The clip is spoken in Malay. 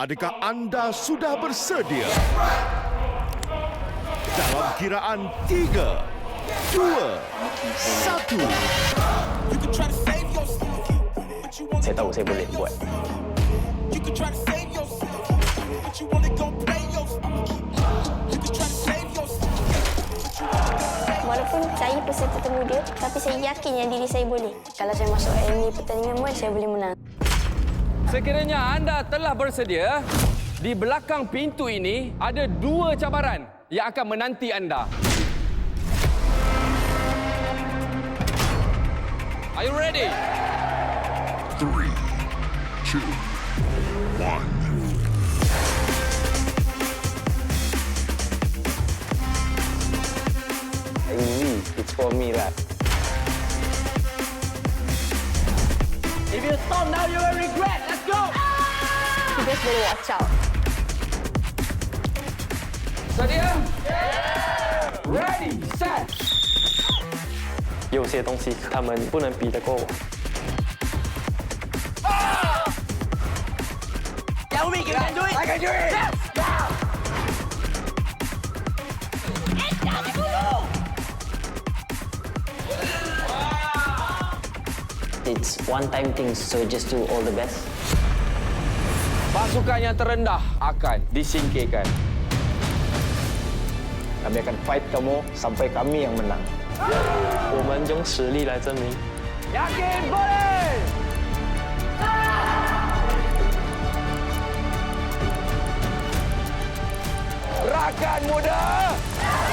Adakah anda sudah bersedia? Dalam kiraan tiga, dua, satu. Saya tahu saya boleh buat. Walaupun saya peserta termuda, tapi saya yakin yang diri saya boleh. Kalau saya masuk ini pertandingan muay, saya boleh menang. Sekiranya anda telah bersedia, di belakang pintu ini ada dua cabaran yang akan menanti anda. Are you ready? Three, two, one. Easy, it's for me lah. If you stop now, you will regret. Let's go. You just better watch out. Sedia? Ready, set. 有些东西他们不能比得过我。 it's one time thing so just do all the best. Pasukan yang terendah akan disingkirkan. Kami akan fight kamu sampai kami yang menang. Kami akan fight kamu Yakin boleh! Rakan muda! Yeah!